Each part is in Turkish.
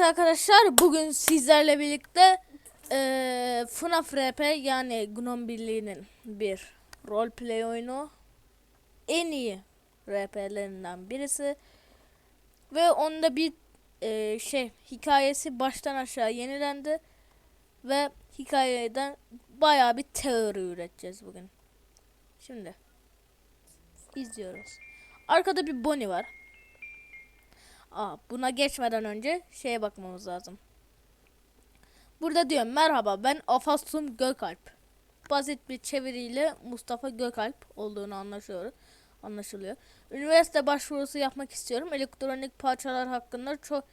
Arkadaşlar bugün sizlerle birlikte eee FNAF RP yani Gnome Birliği'nin bir roleplay oyunu en iyi RP'lerinden birisi ve onda bir eee, şey hikayesi baştan aşağı yenilendi ve hikayeden bayağı bir teori üreteceğiz bugün. Şimdi izliyoruz. Arkada bir Bonnie var. Aa, buna geçmeden önce şeye bakmamız lazım. Burada diyor merhaba ben Afasun Gökalp. Basit bir çeviriyle Mustafa Gökalp olduğunu anlaşılıyor. Anlaşılıyor. Üniversite başvurusu yapmak istiyorum. Elektronik parçalar hakkında çok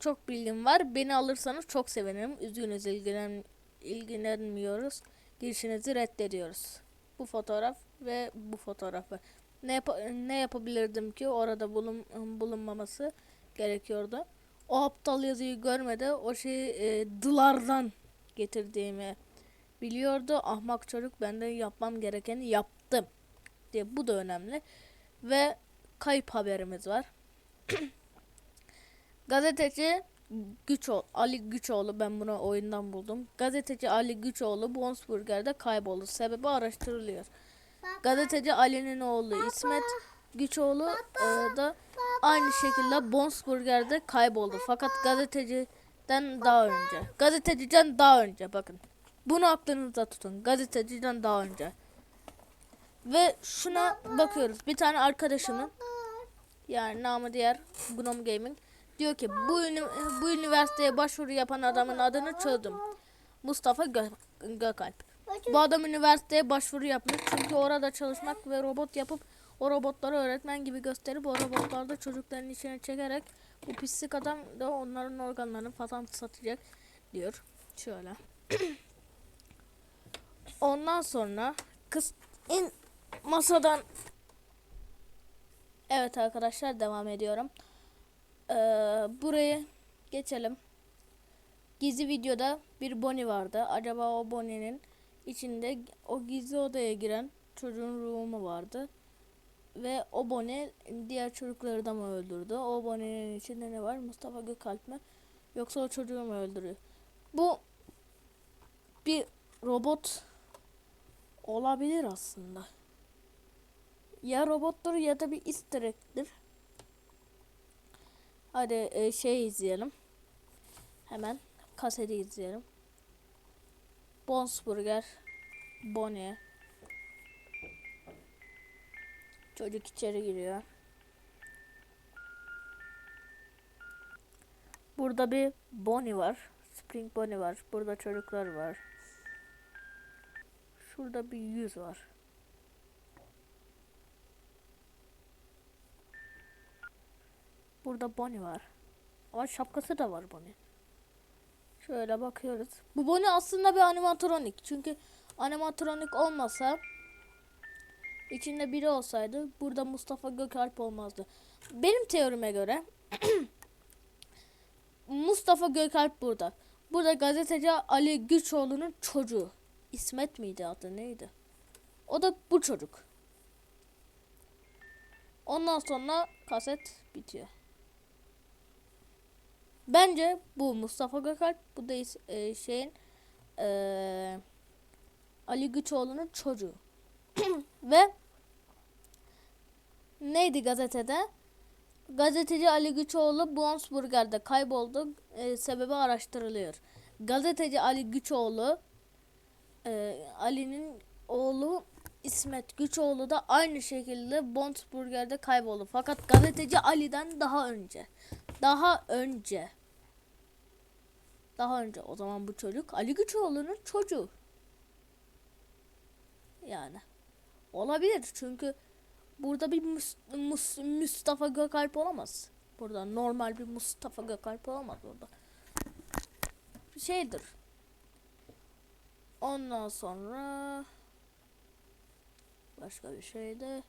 çok bilgim var. Beni alırsanız çok sevinirim. Üzgünüz ilgilen ilgilenmiyoruz. Girişinizi reddediyoruz. Bu fotoğraf ve bu fotoğrafı. Ne yap ne yapabilirdim ki orada bulun bulunmaması gerekiyordu. O aptal yazıyı görmedi. O şeyi e, dılardan getirdiğimi biliyordu. Ahmak çocuk ben de yapmam gerekeni yaptım. Diye bu da önemli. Ve kayıp haberimiz var. Gazeteci Güçoğlu, Ali Güçoğlu ben bunu oyundan buldum. Gazeteci Ali Güçoğlu Bonsburger'de kayboldu. Sebebi araştırılıyor. Gazeteci Ali'nin oğlu İsmet Güçoğlu e, da aynı şekilde Bonsburger'de kayboldu. Fakat gazeteciden daha önce. Gazeteciden daha önce bakın. Bunu aklınızda tutun. Gazeteciden daha önce. Ve şuna bakıyoruz. Bir tane arkadaşımın yani namı diğer Gnome Gaming diyor ki bu bu üniversiteye başvuru yapan adamın adını çözdüm. Mustafa Gö Gökalp. Bu adam üniversiteye başvuru yapmış çünkü orada çalışmak ve robot yapıp o robotları öğretmen gibi gösterip o robotlarda çocukların içine çekerek bu pislik adam da onların organlarını falan satacak diyor. Şöyle. Ondan sonra kız in masadan Evet arkadaşlar devam ediyorum. Ee, burayı geçelim. Gizli videoda bir Bonnie vardı. Acaba o Bonnie'nin içinde o gizli odaya giren çocuğun ruhu mu vardı? Ve o Bonnie diğer çocukları da mı öldürdü? O Bonnie'nin içinde ne var? Mustafa Gökalp mi? Yoksa o çocuğu mu öldürüyor? Bu bir robot olabilir aslında. Ya robottur ya da bir easter egg'tir. Hadi e, şey izleyelim. Hemen kaseti izleyelim. Bonsburger, Bonnie. Çocuk içeri giriyor. Burada bir Bonnie var. Spring Bonnie var. Burada çocuklar var. Şurada bir yüz var. Burada Bonnie var. Ama şapkası da var Bonnie. Şöyle bakıyoruz. Bu Bonnie aslında bir animatronik. Çünkü animatronik olmasa içinde biri olsaydı burada Mustafa Gökalp olmazdı. Benim teorime göre Mustafa Gökalp burada. Burada gazeteci Ali Güçoğlu'nun çocuğu. İsmet miydi adı neydi? O da bu çocuk. Ondan sonra kaset bitiyor. Bence bu Mustafa Gökalp, bu da e, şeyin e, Ali Güçoğlu'nun çocuğu. Ve neydi gazetede? Gazeteci Ali Güçoğlu Bonsburger'de kayboldu. E, sebebi araştırılıyor. Gazeteci Ali Güçoğlu e, Ali'nin oğlu İsmet Güçoğlu da aynı şekilde Bonsburger'de kayboldu. Fakat gazeteci Ali'den daha önce. Daha önce. Daha önce. O zaman bu çocuk Ali Güçoğlu'nun çocuğu. Yani. Olabilir çünkü burada bir Mus- Mus- Mustafa Gökalp olamaz. Burada normal bir Mustafa Gökalp olamaz burada. Şeydir. Ondan sonra başka bir şey de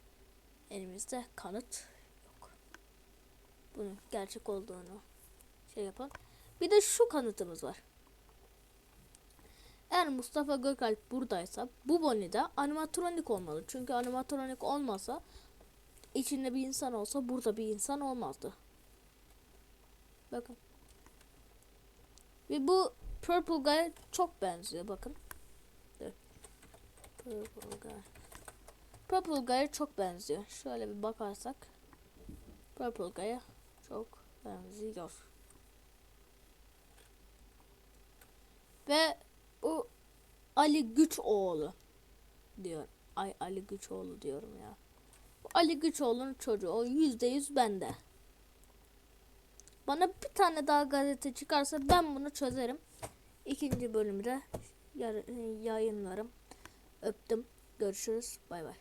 elimizde kanıt yok. Bunun gerçek olduğunu şey yapan. Bir de şu kanıtımız var. Eğer Mustafa Gökalp buradaysa bu Bonnie de animatronik olmalı. Çünkü animatronik olmasa içinde bir insan olsa burada bir insan olmazdı. Bakın. Ve bu Purple Guy çok benziyor bakın. Purple Guy. Purple Guy'a çok benziyor. Şöyle bir bakarsak. Purple Guy'a çok benziyor. Ve bu Ali Güçoğlu diyor. Ay Ali Güçoğlu diyorum ya. Bu Ali Güçoğlu'nun çocuğu. O yüzde yüz bende. Bana bir tane daha gazete çıkarsa ben bunu çözerim. İkinci bölümde yayınlarım. Öptüm. Görüşürüz. Bay bay.